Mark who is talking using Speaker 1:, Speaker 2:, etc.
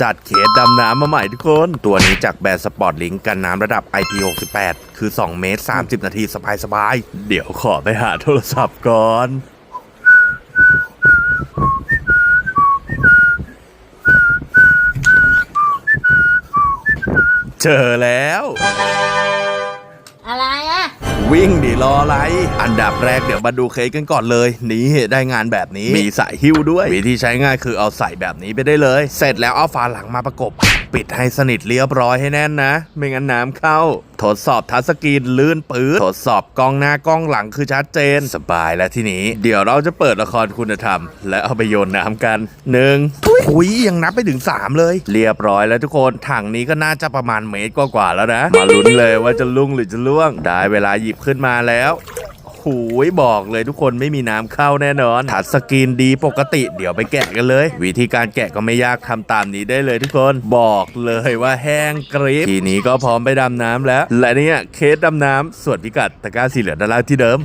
Speaker 1: จัดเคสดำน้ำมาใหม่ทุกคน ตัวนี้จากแบรนด์สปอร์ตลิงกันน้ำระดับ IP68 คือ 2 เมตร 30 นาทีสบายๆ เดี๋ยวขอไปหาโทรศัพท์ก่อนเจอแล้ว วิ่งดิรออะไร อันดับแรกเดี๋ยวมาดูเคสกันก่อนเลย นี่ได้งานแบบนี้มีสายหิ้วด้วย วิธีใช้ง่ายคือเอาใส่แบบนี้ไปได้เลย เสร็จแล้วเอาฝาหลังมาประกบ ปิดให้สนิทเรียบร้อยให้แน่นนะ ไม่งั้นน้ำเข้าทดสอบทัชสกรีนลื่นปื้ดทดสอบกล้องหน้ากล้องหลังคือชัดเจนสบายแล้วทีนี้ เดี๋ยวเราจะเปิดละครคุณธรรม และเอาไปโยนน้ำกันหนึ่งทุยยังนับไปถึง 3 เลย เรียบร้อยแล้วทุกคนถังนี้ก็น่าจะประมาณเมตรกว่าๆแล้วนะมาลุ้นเลยว่าจะลุ่งหรือจะล่วง ได้เวลาหยิบขึ้นมาแล้ว หูยบอกเลยทุกคนไม่มีน้ำเข้าแน่นอนถัดสกรีนดีปกติ เดี๋ยวไปแกะกันเลย วิธีการแกะก็ไม่ยากทำตามนี้ได้เลยทุกคนบอกเลยว่าแห้งกริบทีนี้ก็พร้อมไปดำน้ำแล้ว และเนี่ยเคสดำน้ำส่วนพิกัดตะกร้าสีเหลืองด้านล่างที่เดิม